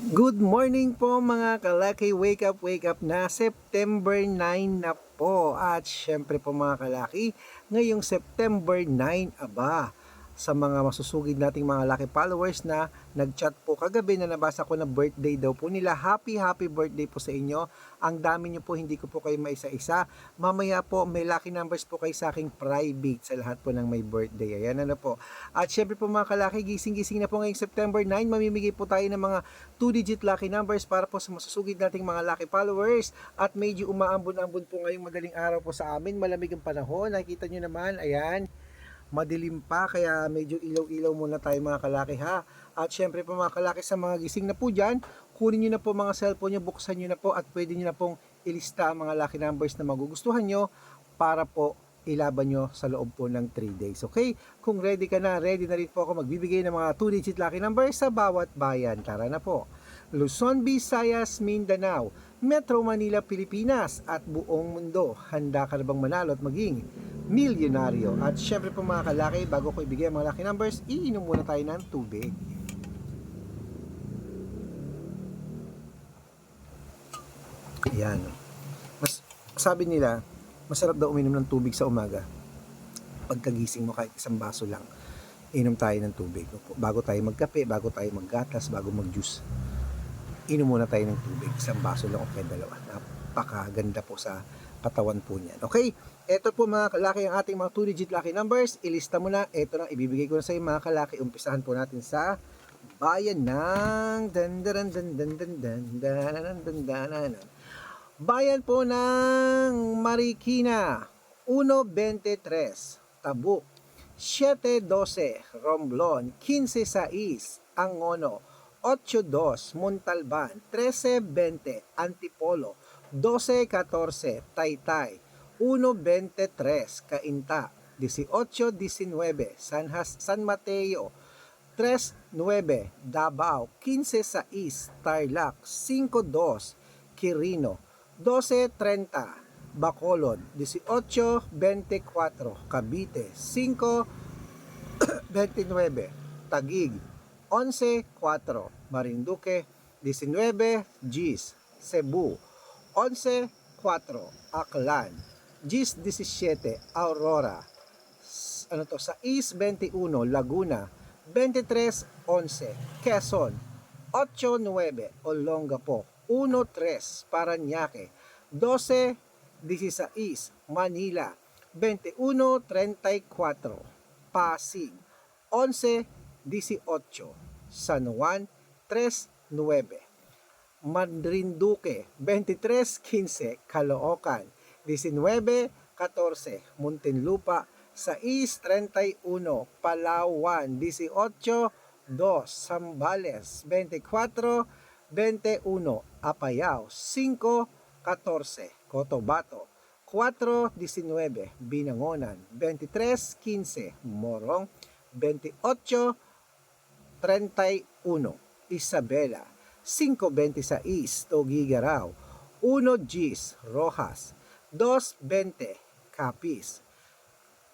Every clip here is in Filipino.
Good morning po mga kalaki. Wake up, wake up na. September 9 na po. At syempre po mga kalaki, ngayong September 9, aba, sa mga masusugid nating mga laki followers na nag-chat po kagabi na nabasa ko na birthday daw po nila. Happy, happy birthday po sa inyo. Ang dami nyo po, hindi ko po kayo maisa-isa. Mamaya po, may lucky numbers po kayo sa aking private sa lahat po ng may birthday. Ayan na po. At syempre po mga kalaki, gising-gising na po ngayong September 9. Mamimigay po tayo ng mga 2-digit lucky numbers para po sa masusugid nating mga lucky followers. At medyo umaambon-ambon po ngayong madaling araw po sa amin. Malamig ang panahon. Nakikita nyo naman, ayan madilim pa kaya medyo ilaw-ilaw muna tayo mga kalaki ha. At syempre po mga kalaki sa mga gising na po dyan, kunin nyo na po mga cellphone nyo, buksan nyo na po at pwede nyo na pong ilista ang mga lucky numbers na magugustuhan nyo para po ilaban nyo sa loob po ng 3 days. Okay? Kung ready ka na, ready na rin po ako magbibigay ng mga 2-digit lucky numbers sa bawat bayan. Tara na po. Luzon, Visayas, Mindanao, Metro Manila, Pilipinas at buong mundo. Handa ka na bang manalo at maging milyonaryo? At syempre po mga kalaki, bago ko ibigay ang mga lucky numbers, iinom muna tayo ng tubig. Ayan. Mas, sabi nila, masarap daw uminom ng tubig sa umaga. Pagkagising mo kahit isang baso lang, inom tayo ng tubig. Bago tayo magkape, bago tayo maggatas, bago mag-juice inom muna tayo ng tubig. Isang baso lang o kaya dalawa. Napakaganda po sa katawan po niyan. Okay? Ito po mga kalaki ang ating mga 2-digit lucky numbers. Ilista mo na. Ito na. Ibibigay ko na sa iyo mga kalaki. Umpisahan po natin sa bayan ng dandaran dandan dandan dandan dandan Bayan po ng Marikina. 1.23 Tabuk. 7.12 Romblon. 15.6 Angono. 8.2 Montalban, 13.20 Antipolo, 12.14 Taytay, 1.23 Cainta, 18.19 San, Has San Mateo, 3.9 Davao, 15.6 Tarlac, 5.2 Quirino, 12.30 Bacolod, 18.24 Cavite, 5.29 Tagig, 11.4 Marinduque, 19 Gis, Cebu, 11.4 Aklan, Gis 17 Aurora, ano to sa East 21 Laguna, 23.11 Quezon, 8.9 Olongapo, 1.3 Paranaque, 12.16 Manila, 21.34 Pasig, 11 18, San Juan 3.9, Marinduque 23.15, Caloocan 19.14, Muntinlupa 6.31, Palawan 18.2, Zambales 24.21, Apayao 5.14, Cotabato 4.19, Binangonan 23.15, Morong 28 31 Isabela 526 Togigaraw 1 Gis Rojas. 220 Capiz.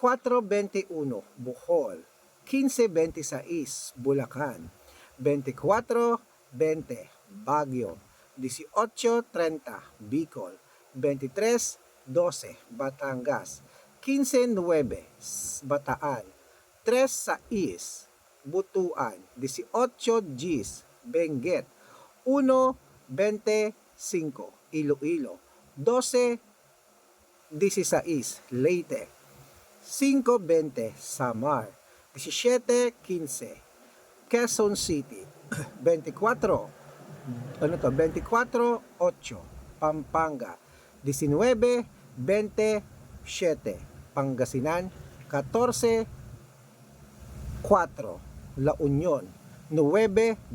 421 Bohol 1526 Bulacan. 2420 Baguio. 1830 Bicol. 2312 Batangas. 159 Bataan. 36 Butuan, 18 Gs, Benguet, 1.25 Iloilo, 12 16 Leyte, 5.20 Samar, 17.15 Quezon City, 24 ano to, 24.8 Pampanga, 19.27 Pangasinan, 14 4 La Union 9-2.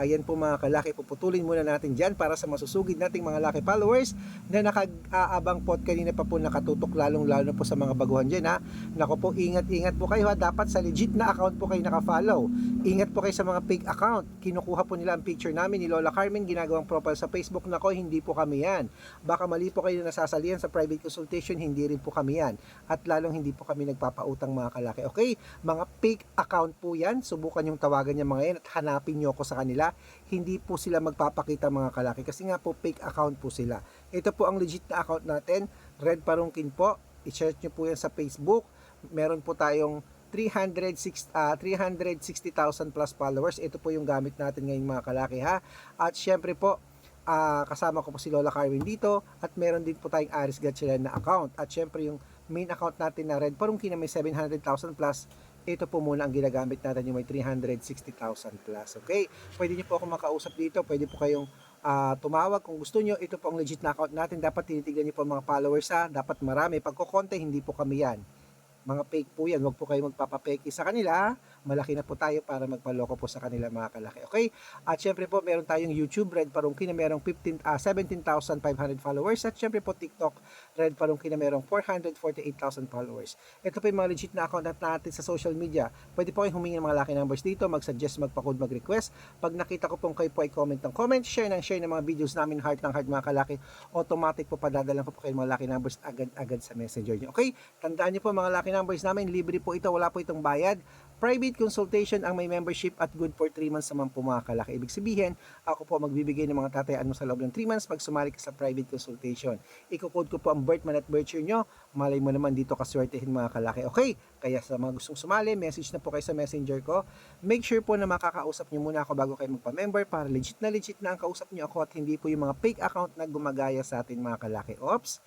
Ayan po mga kalaki, puputulin muna natin dyan para sa masusugid nating mga laki followers na nakag-aabang po kanina pa po nakatutok lalong lalo na po sa mga baguhan dyan ha. Nako po, ingat-ingat po kayo ha. Dapat sa legit na account po kayo nakafollow. Ingat po kayo sa mga fake account. Kinukuha po nila ang picture namin ni Lola Carmen, ginagawang profile sa Facebook. Nako, hindi po kami yan. Baka mali po kayo nasasalihan sa private consultation, hindi rin po kami yan. At lalong hindi po kami nagpapautang mga kalaki. Okay? Mga fake account po yan. Subukan yung tawagan niya mga ngayon at hanapin nyo ako sa kanila, hindi po sila magpapakita mga kalaki kasi nga po fake account po sila. Ito po ang legit na account natin, Red Parungkin po. I-search nyo po yan sa Facebook. Meron po tayong 306 ah, 360,000 plus followers. Ito po yung gamit natin ngayon mga kalaki ha. At syempre po, ah, kasama ko po si Lola Carwin dito at meron din po tayong Aris Gatchalian na account. At syempre yung main account natin na Red Parungkin na may 700,000 plus ito po muna ang ginagamit natin yung may 360,000 plus. Okay? Pwede niyo po ako makausap dito. Pwede po kayong ah, tumawag kung gusto niyo. Ito po ang legit na account natin. Dapat tinitignan niyo po ang mga followers ha. Dapat marami. Pag kukonte, hindi po kami yan. Mga fake po yan. Huwag po kayo magpapapeki sa kanila. Malaki na po tayo para magpaloko po sa kanila mga kalaki. Okay? At syempre po, meron tayong YouTube, Red Parungki na merong 15, ah, 17,500 followers. At syempre po, TikTok, Red Parungki na merong 448,000 followers. Ito po yung mga legit na account natin sa social media. Pwede po kayong humingi ng mga lucky numbers dito, mag-suggest, magpa-code, mag-request. Pag nakita ko pong kayo po ay comment ng comment, share ng share ng mga videos namin, heart ng heart mga kalaki, automatic po padadalan ko po kayo mga lucky numbers agad-agad sa messenger nyo. Okay? Tandaan nyo po mga lucky numbers namin, libre po ito, wala po itong bayad. Private consultation ang may membership at good for 3 months naman po mga kalaki. Ibig sabihin, ako po magbibigay ng mga tatayaan mo sa loob ng 3 months pag sumali ka sa private consultation. Iko-code ko po ang birth month at birth year nyo. Malay mo naman dito kaswertehin mga kalaki. Okay? Kaya sa mga gustong sumali, message na po kayo sa messenger ko. Make sure po na makakausap nyo muna ako bago kayo magpa-member para legit na legit na ang kausap nyo ako at hindi po yung mga fake account na gumagaya sa atin mga kalaki. Ops!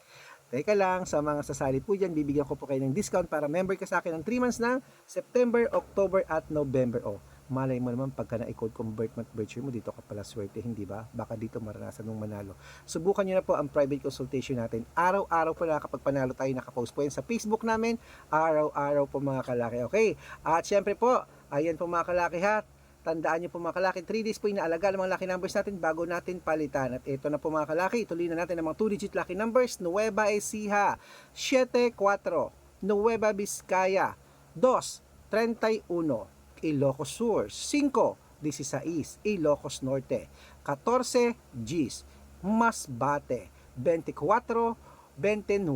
Teka lang, sa mga sasali po dyan, bibigyan ko po kayo ng discount para member ka sa akin ng 3 months ng September, October at November. O, malay mo naman pagka na-code birth month, year mo, dito ka pala swerte, hindi ba? Baka dito maranasan mong manalo. Subukan nyo na po ang private consultation natin. Araw-araw po na kapag panalo tayo, nakapost po yan sa Facebook namin. Araw-araw po mga kalaki. Okay? At syempre po, ayan po mga kalaki ha, Tandaan niyo po mga kalaki, 3 days po inaalaga ang mga lucky numbers natin bago natin palitan. At ito na po mga kalaki, ituloy na natin ang mga 2-digit lucky numbers. Nueva Ecija, 74, Nueva Vizcaya, 2, 31, Ilocos Sur, 5, 16, Ilocos Norte, 14, Gis, Masbate, 24, 29.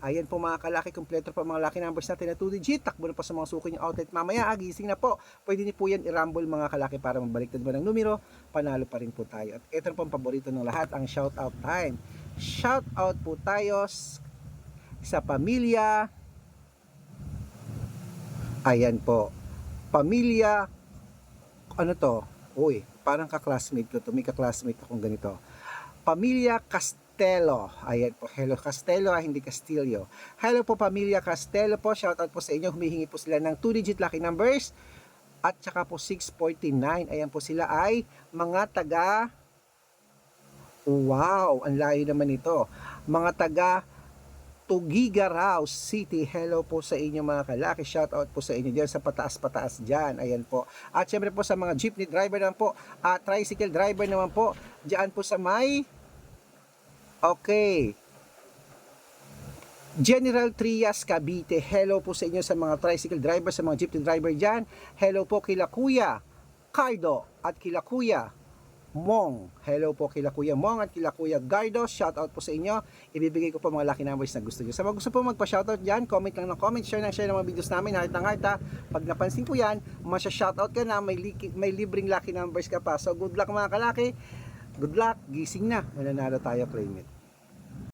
Ayan po mga kalaki, kompleto po mga lucky numbers natin na 2 digit. Takbo na po sa mga suki yung outlet mamaya. Agising na po. Pwede niyo po yan i-rumble mga kalaki para mabaliktad mo ng numero. Panalo pa rin po tayo. At ito po ang paborito ng lahat, ang shout out time. Shout out po tayo sa pamilya. Ayan po. Pamilya. Ano to? Uy, parang ka-classmate ko to. May ka-classmate akong ganito. Pamilya Castello. Ayan po. Hello Castello, ah, hindi Castillo. Hello po Pamilya Castello po. Shoutout po sa inyo. Humihingi po sila ng 2-digit lucky numbers. At saka po 649. Ayan po sila ay mga taga Wow, ang layo naman ito. Mga taga Tugigaraw City. Hello po sa inyo mga kalaki. Shout out po sa inyo diyan sa pataas-pataas diyan. Ayan po. At syempre po sa mga jeepney driver naman po, at tricycle driver naman po, diyan po sa may Okay. General Trias Cavite. Hello po sa inyo sa mga tricycle driver, sa mga jeepney driver diyan. Hello po kila Kuya Cardo at kila Kuya Mong. Hello po kila Kuya Mong at kila Kuya Gardo. Shout out po sa inyo. Ibibigay ko po mga lucky numbers na gusto nyo. Sa mga gusto po magpa-shoutout dyan, comment lang ng comment, share ng share ng mga videos namin, heart ng heart ha. Pag napansin ko yan, masya-shoutout ka na, may, may libreng lucky numbers ka pa. So good luck mga kalaki. Good luck, gising na. Mananalo tayo, claim it.